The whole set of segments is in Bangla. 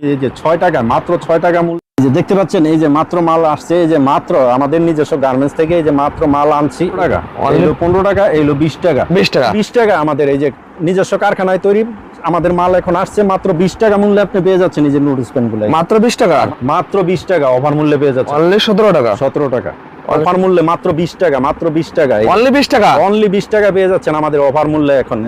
এই যে ছয় টাকা মাত্র ছয় টাকা মূল্য। যে দেখতে পাচ্ছেন এই যে মাত্র মাল আসছে এই যে মাত্র আমাদের নিজস্ব গার্মেন্টস থেকে এই যে মাত্র মাল আনছি। টাকা। এইলো পনেরো টাকা এইলো বিশ টাকা। বিশ টাকা। বিশ টাকা আমাদের এই যে নিজস্ব কারখানায় তৈরি আমাদের মাল এখন আসছে মাত্র বিশ টাকা মূল্যে আপনি পেয়ে যাচ্ছেন এই যে নোটিস পেনগুলো মাত্র বিশ টাকা? মাত্র বিশ টাকা অফার মূল্যে পেয়ে যাচ্ছেন। সতেরো টাকা? সতেরো টাকা। অফার মূল্যে মাত্র বিশ টাকা মাত্র বিশ টাকা। অনলি বিশ টাকা? অনলি বিশ টাকা পেয়ে যাচ্ছেন আমাদের অফার মূল্যে এখন।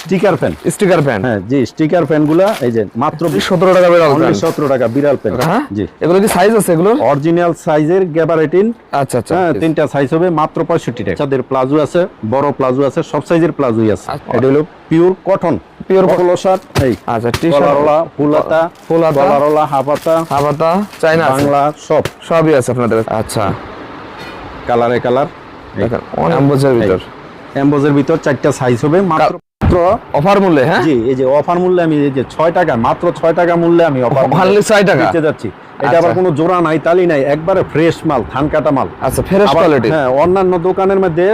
স্টিকার ফ্যান স্টিকার প্যান হ্যাঁ জি স্টিকার ফ্যানগুলা এই যে মাত্র সতেরো টাকা বেড়ে অনলি সতেরো টাকা বিড়াল পেন হ্যাঁ? জি। এগুলো কি সাইজ আছে এগুলোর? অরিজিনাল সাইজের গ্যাবারেটিন আচ্ছা আচ্ছা হ্যাঁ তিনটা সাইজ হবে মাত্র পঁয়ষট্টি টাকা। বাচ্চাদের প্লাজো আছে বড় প্লাজো আছে সব সাইজের প্লাজোই আছে। আচ্ছা। এটা হলো pure cotton Pure polo shirt এই। আচ্ছা টি কলারওয়ালা ফুলাতা ফুলাতা। কলারওয়ালা হাফাতা। হাবাতা চাইনা বাংলা সব। সবই আছে আপনাদের। আচ্ছা। কালারে কালার। বোঝার ভিতর। এমবোজের ভিতর চারটা সাইজ হবে মাত্র অফার মূল্যে হ্যাঁ? জি এই যে অফার মূল্যে আমি এই যে ছয় টাকা মাত্র ছয় টাকা মূল্যে আমি অফার অনলি ছয় টাকা? দিতে যাচ্ছি। এটা আচ্ছা। আবার কোনো জোড়া নাই তালি নাই একবারে ফ্রেশ মাল ধান কাটা মাল। আচ্ছা ফ্রেশ কোয়ালিটি হ্যাঁ অন্যান্য দোকানের মধ্যে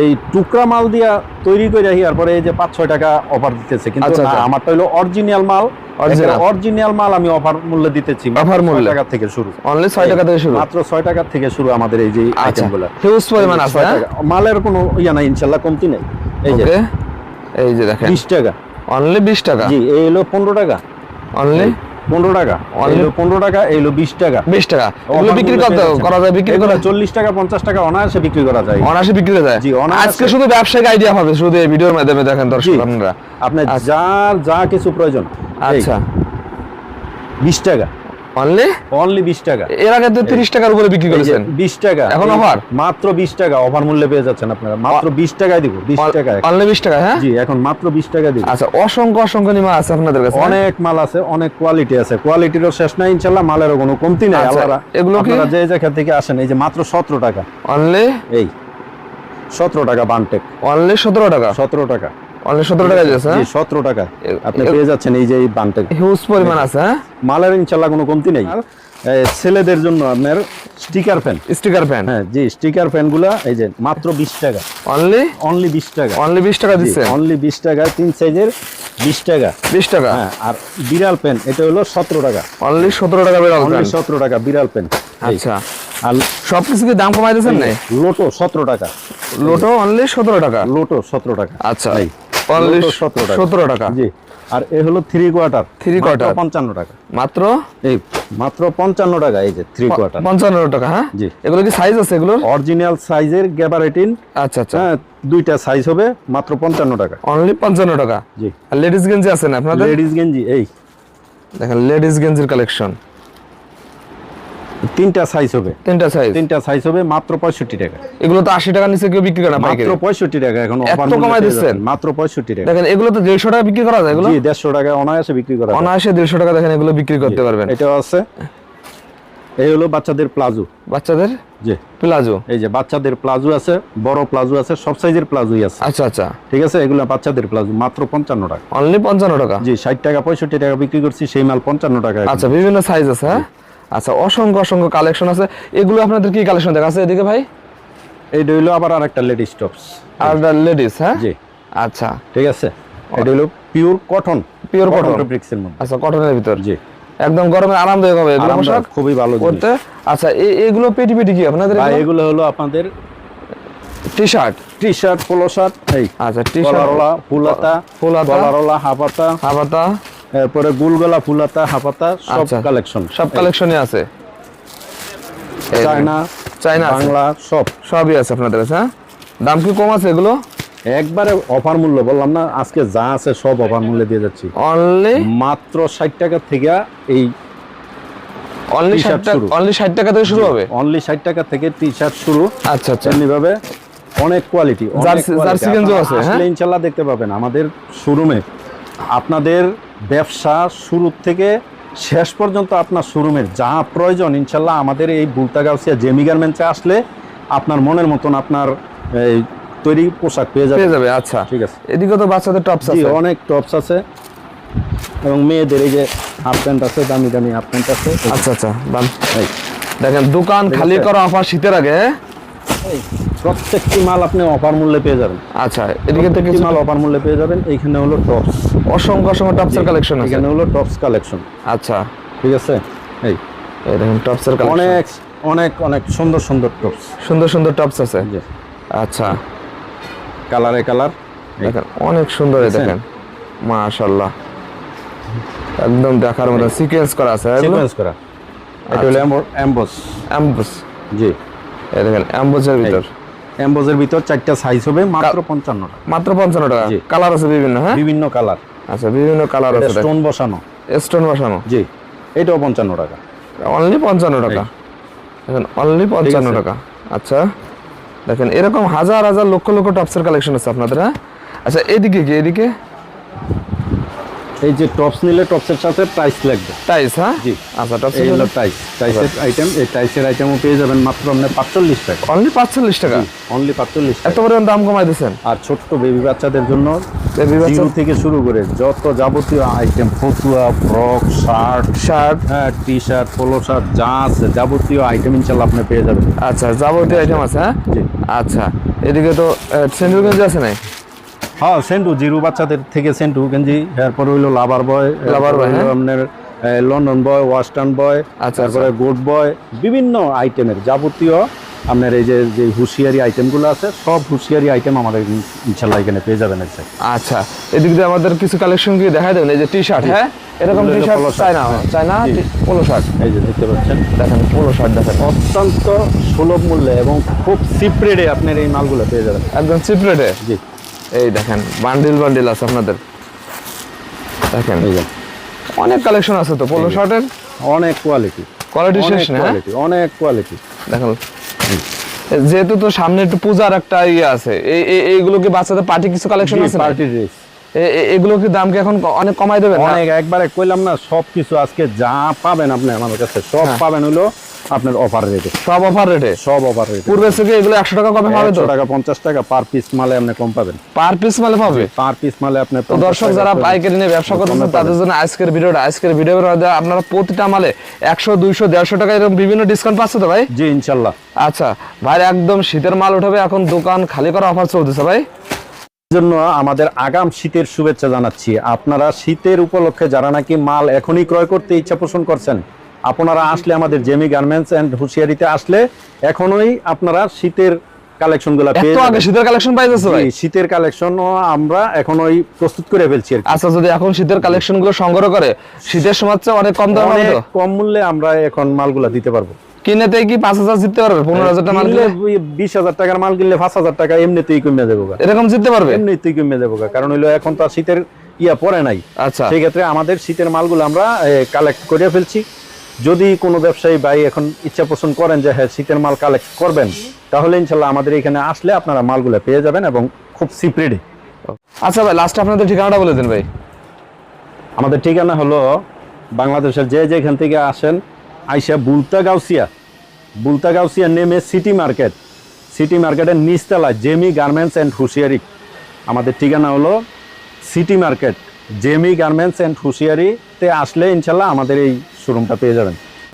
এই টুকরা মাল দিয়া তৈরি করে আর পরে এই যে পাঁচ ছয় টাকা অফার দিতেছে। কিন্তু আচ্ছা, না, আচ্ছা। আমারটা হলো অরিজিনাল মাল। অরিজিনাল মাল আমি অফার মূল্যে দিতেছি। ছয় মূল্যে। টাকা থেকে শুরু। অনলি ছয় টাকা থেকে শুরু? মাত্র ছয় টাকা থেকে শুরু আমাদের এই যে আচ্ছা। আইটেমগুলো হিউজ পরিমাণ আছে হ্যাঁ? মালের কোনো ইয়া নাই ইনশাল্লাহ কমতি নাই। এই যে। এই যে দেখেন। বিশ টাকা। অনলি বিশ টাকা? জি এই হলো পনেরো টাকা। অনলি পনেরো টাকা। হলো পনেরো টাকা এই হলো বিশ টাকা। বিশ টাকা। Offer বিক্রি। করা যায় বিক্রি করা চল্লিশ টাকা পঞ্চাশ টাকা অনায়াসে বিক্রি করা যায়। অনায়াসে বিক্রি হয়ে যায়? জি, আজকে শুধু ব্যবসায়িক আইডিয়া হবে শুধু এই ভিডিওর মাধ্যমে দেখেন দর্শক আপনারা আপনার আচ্ছা। যার যা কিছু প্রয়োজন আচ্ছা। বিশ টাকা। অনলি অনলি বিশ টাকা। এর আগে তো তিরিশ টাকার উপরে বিক্রি করেছেন। বিশ টাকা। এখন offer? মাত্র বিশ টাকা। অফার মূল্যে পেয়ে যাচ্ছেন আপনারা। মাত্র বিশ টাকায় দিব বিশ টাকা অনলি বিশ টাকা হ্যাঁ? জি এখন মাত্র বিশ টাকা দিব। আচ্ছা অসংখ্য অসংখ্য নিমা আছে আপনাদের কাছে হ্যাঁ? অনেক মাল আছে অনেক কোয়ালিটি আছে। কোয়ালিটিরও শেষ নাই ইনশাল্লাহ মালেরও কোনো কমতি নাই আচ্ছা, আল্লাহরা এগুলো কি? যে জায়গা থেকে আসেন এই যে মাত্র সতেরো টাকা। অনলি এই সতেরো টাকা বানটেক। অনলি সতেরো টাকা? সতেরো টাকা। অনলি সতেরো টাকা দিয়েছে জি সতেরো টাকা। আপনি পেয়ে যাচ্ছেন এই যে এই হিউজ পরিমাণ আছে হ্যাঁ? মালের ইনশাল্লাহ কোনো কমতি নেই। ছেলেদের জন্য আপনার স্টিকার ফ্যান। স্টিকার প্যান হ্যাঁ জি স্টিকার ফ্যানগুলা এই যে মাত্র বিশ টাকা। অনলি অনলি বিশ টাকা। অনলি বিশ টাকা দিচ্ছে? অনলি বিশ টাকা তিন সাইজের বিশ টাকা। বিশ টাকা? হ্যাঁ আর বিড়াল পেন এটা হলো সতেরো টাকা। অনলি সতেরো টাকা বেড়ে অনলি সতেরো টাকা বিড়াল পেন আচ্ছা। আর সবকিছু কি দাম কমাই দিয়েছেন না লোটো সতেরো টাকা। লোটো অনলি সতেরো টাকা? লোটো সতেরো টাকা। আচ্ছা। এই, অনলি লোটো 17 টাকা। সতেরো টাকা। জি। আর এ হলো থ্রি কোয়ার্টার Three quarter। পঞ্চান্ন টাকা। মাত্র? এই মাত্র পঞ্চান্ন টাকা এই যে থ্রি কোয়ার্টার পঞ্চান্ন টাকা হ্যাঁ? জি। এগুলো কি সাইজ আছে এগুলোর? অরিজিনাল সাইজের গ্যাবারেটিন আচ্ছা আচ্ছা। হ্যাঁ দুইটা সাইজ হবে মাত্র পঞ্চান্ন টাকা। অনলি পঞ্চান্ন টাকা? জি। আর লেডিস গেঞ্জি আছে না আপনাদের? লেডিস গেঞ্জি এই। দেখেন লেডিস গেঞ্জির কালেকশন তিনটা সাইজ হবে। তিনটা সাইজ তিনটা সাইজ হবে মাত্র পঁয়ষট্টি টাকা। এগুলো তো আশি টাকা নিচে কেউ বিক্রি করে না মাত্র পাইকারি। পঁয়ষট্টি টাকা এখন offer কমায় দিচ্ছেন? মাত্র পঁয়ষট্টি টাকা। দেখেন এগুলো তো দেড়শো টাকা বিক্রি করা যায় এগুলো? জি দেড়শো টাকা অনায়াসে বিক্রি করা যায়। অনায়াসে দেড়শো টাকা দেখেন এগুলো বিক্রি করতে পারবেন। এটাও আছে। এই হলো বাচ্চাদের প্লাজো। বাচ্চাদের? জি। প্লাজো? এই যে বাচ্চাদের প্লাজো আছে বড় প্লাজো আছে সব সাইজের প্লাজোই আছে। আচ্ছা আচ্ছা। ঠিক আছে? এগুলো বাচ্চাদের প্লাজো মাত্র পঞ্চান্ন টাকা। অনলি পঞ্চান্ন টাকা? জি ষাট টাকা পঁয়ষট্টি টাকা বিক্রি করছি সেই মাল পঞ্চান্ন টাকা আচ্ছা বিভিন্ন সাইজ আছে হ্যাঁ? আচ্ছা অসংখ্য অসংখ্য কালেকশন আছে। এগুলো আপনাদের কি কালেকশন দেখা আছে এদিকে ভাই? এইটা হইল আবার আরেকটা লেডিস টপস আর লেডিস হ্যাঁ? জি। আচ্ছা। ঠিক আছে? এটা হলো পিওর কটন Pure cotton। ফেব্রিক্সের মধ্যে। আচ্ছা কটনের ভিতর। জি। একদম গরমে আরামদায়ক হবে। এগুলো পোশাক খুবই ভালো। করতে আচ্ছা এগুলো পেটি পেটি কি আপনাদের ভাই এগুলো? হলো আপনাদের T shirt T shirt polo shirt এই আচ্ছা টি শার্ট ফুলাতা ফুলাতা। হাফাতা হাবাতা এরপরে গুলগলা ফুলাতা হাফাতা সব আচ্ছা। কালেকশন সব কালেকশনই আছে। চায়না চায়না বাংলা সব। সবই আছে আপনাদের কাছে হ্যাঁ? দাম কি কম আছে এগুলো? একবারে অফার মূল্য বললাম না আজকে যা আছে সব অফার মূল্যে দিয়ে যাচ্ছি। অনলি মাত্র ষাট টাকা থেকে এই অনলি ষাট টাকা অনলি ষাট টাকা থেকে শুরু হবে? অনলি ষাট টাকা থেকে টি শার্ট শুরু। আচ্ছা আচ্ছা। এমনি ভাবে অনেক কোয়ালিটি গেঞ্জিও আছে, হ্যাঁ? ইনশাল্লাহ দেখতে পাবেন আমাদের শোরুমে আপনাদের ব্যবসা শুরু থেকে শেষ পর্যন্ত আপনার শোরুমের যা প্রয়োজন ইনশাল্লাহ আমাদের এই বুলতাগাউসিয়া জেমি গার্মেন্টসে আসলে আপনার মনের মতন আপনার এই তৈরি পোশাক পেয়ে যাবে পেয়ে যাবে আচ্ছা। ঠিক আছে। এদিকে তো বাচ্চাদের টপস আছে। অনেক টপস আছে। এবং মেয়েদের এই যে হাফ প্যান্ট আছে দামি দামি হাফ প্যান্ট আছে। আচ্ছা আচ্ছা দেখেন দোকান খালি করা অফার শীতের আগে হ্যাঁ? প্রত্যেকটি মাল আপনি অফার মূল্যে পেয়ে যাবেন। আচ্ছা এদিকে থেকে মাল অফার মূল্যে পেয়ে যাবেন। এইখানে হলো টপস অসংখ্য অসংখ্য টপসের কালেকশন আছে। এখানে হলো টপস কালেকশন আচ্ছা। ঠিক আছে? এই। দেখেন টপসের কালেকশন অনেক অনেক অনেক সুন্দর সুন্দর টপস সুন্দর সুন্দর টপস আছে। জি। আচ্ছা। কালারে কালার দেখেন অনেক সুন্দর? দেখেন। মাশাআল্লাহ। একদম দেখার মতো সিকোয়েন্স করা আছে সিকোয়েন্স করা। এটা হলো এমবস অ্যাম্বুস জি। এই দেখেন অ্যাম্বুসের ভিতর। এমবসের ভিতর চারটা সাইজ হবে মাত্র পঞ্চান্ন টাকা মাত্র পঞ্চান্ন টাকা কালার আছে বিভিন্ন হ্যাঁ? বিভিন্ন কালার আচ্ছা বিভিন্ন কালার আছে স্টোন বসানো। স্টোন বসানো? জি এটাও পঞ্চান্ন টাকা। অনলি পঞ্চান্ন টাকা? দেখেন অনলি পঞ্চান্ন টাকা। আচ্ছা দেখেন এরকম হাজার হাজার লক্ষ লক্ষ টপসের কালেকশন আছে আপনাদের হ্যাঁ? আচ্ছা এদিকে কি এদিকে? এই যে টপস নিলে টপসের সাথে প্রাইস লাগবে। টাইস হ্যাঁ? জি। আচ্ছা টপস এই হলো টাইস টাইসের আইটেম এই টাইসের আইটেমও পেয়ে যাবেন মাত্র আপনার পাঁচচল্লিশ টাকা। অনলি পাঁচচল্লিশ টাকা? অনলি পাঁচচল্লিশ এত পরিমাণ দাম কমাই দিচ্ছেন আর ছোট্ট বেবি বাচ্চাদের জন্য বেবি বাচ্চা- থেকে শুরু করে যত যাবতীয় আইটেম ফতুয়া ফ্রক শার্ট শার্ট হ্যাঁ টি শার্ট পোলো শার্ট যা আছে যাবতীয় আইটেম ইনশাল্লাহ আপনি পেয়ে যাবেন। আচ্ছা যাবতীয় আইটেম আছে হ্যাঁ? জি। আচ্ছা এদিকে তো সেন্টুর গেঞ্জি আছে নাই? হ্যাঁ সেন্টু জিরো বাচ্চাদের থেকে সেন্টু গেঞ্জি এরপর হইল লাভার বয় Lover boy, হ্যাঁ? আপনার লন্ডন বয় ওয়াস্টার্ন বয় আচ্ছা, তারপরে গোড বয় বিভিন্ন আইটেমের যাবতীয় আপনার এই যে যে হুঁশিয়ারি আইটেমগুলো আছে সব হুঁশিয়ারি আইটেম আমাদের ইনশাল্লাহ এখানে পেয়ে যাবেন আচ্ছা এদিক দিয়ে আমাদের কিছু কালেকশন কি দেখা দেবেন এই যে টি শার্ট হ্যাঁ? এরকম এগুলো টি শার্ট চাই না হ্যাঁ। চাই না পোলো শার্ট এই যে দেখতে পাচ্ছেন। দেখেন পোলো শার্ট দেখেন। অত্যন্ত সুলভ মূল্যে এবং খুব চিপ রেটে আপনার এই মালগুলো পেয়ে যাবেন। একদম চিপ রেটে জি। এই দেখেন বান্ডিল বান্ডিল আছে আপনাদের। দেখেন অনেক কালেকশন আছে তো পোলো শার্টের অনেক কোয়ালিটি কোয়ালিটি শেষ না? অনেক কোয়ালিটি দেখেন। যেহেতু তো সামনে একটু পূজার একটা ইয়ে আছে এই এই- এইগুলো কি বাচ্চাদের পার্টি কিছু কালেকশন আছে? পার্টি ড্রেস এগুলো কি দাম কি এখন অনেক কমাই দেবেন? অনেক একবারে কইলাম না সব কিছু আজকে যা পাবেন আপনি আমাদের কাছে সব হ্যাঁ। পাবেন হলো আপনার অফার রেটে সব অফার রেটে সব অফার রেটে পূর্বের থেকে এগুলো একশো টাকা কমে পাবে তো? টাকা পঞ্চাশ টাকা পার পিস মালে আপনি কম পাবেন। পার পিস মালে পাবে? পার পিস মালে আপনি তো দর্শক যারা পাইকারি নিয়ে ব্যবসা তাদের জন্য আজকের ভিডিওটা আজকের ভিডিওর মধ্যে আপনারা প্রতিটা মালে একশো দুইশো দেড়শো টাকা এরকম বিভিন্ন ডিসকাউন্ট পাচ্ছে তো ভাই? জি ইনশাল্লাহ। আচ্ছা ভাই একদম শীতের মাল উঠাবে এখন দোকান খালি করা অফার চলতেছে ভাই। জন্য আমাদের আগাম শীতের শুভেচ্ছা জানাচ্ছি। আপনারা শীতের উপলক্ষে যারা নাকি মাল এখনই ক্রয় করতে ইচ্ছা পোষণ করছেন আপনারা আসলে আমাদের জেমি গার্মেন্টস এন্ড হুঁশিয়ারিতে আসলে এখনই আপনারা শীতের কালেকশন পেয়ে আগে শীতের কালেকশন পাইতেছে ভাই? শীতের কালেকশন আমরা এখনই প্রস্তুত করে ফেলছি আর কি। আচ্ছা যদি এখন শীতের কালেকশন সংগ্রহ করে শীতের সময় অনেক কম দামে অনেক কম মূল্যে আমরা এখন মালগুলা দিতে পারব। কিনেতে কি পাঁচ হাজার জিততে পারবে? পনেরো হাজার টাকা মাল কিনলে কিনলে বিশ হাজার টাকার মাল কিনলে পাঁচ হাজার টাকা এমনিতেই কমে যাব এরকম জিততে পারবে? এমনিতেই কমে যাব কারণ হইল এখন তো শীতের ইয়া পড়ে নাই। আচ্ছা। সেই ক্ষেত্রে আমাদের শীতের মালগুলো আমরা কালেক্ট করে ফেলছি। যদি কোনো ব্যবসায়ী ভাই এখন ইচ্ছা পোষণ করেন যে হ্যাঁ শীতের মাল কালেক্ট করবেন তাহলে ইনশাল্লাহ আমাদের এখানে আসলে আপনারা মালগুলো পেয়ে যাবেন এবং খুব সিপ্রেডে আচ্ছা ভাই লাস্টে আপনাদের ঠিকানাটা বলে দিন ভাই। আমাদের ঠিকানা হলো বাংলাদেশের যে যেখান থেকে আসেন আইসা বুলতা গাউসিয়া। বুলতা গাউসিয়া নেমে সিটি মার্কেট সিটি মার্কেটের নিচতলায় জেমি গার্মেন্টস অ্যান্ড হুঁশিয়ারি আমাদের ঠিকানা হলো city market Jemi garments and হুঁশিয়ারিতে আসলে ইনশাল্লাহ আমাদের এই শোরুমটা পেয়ে যাবেন।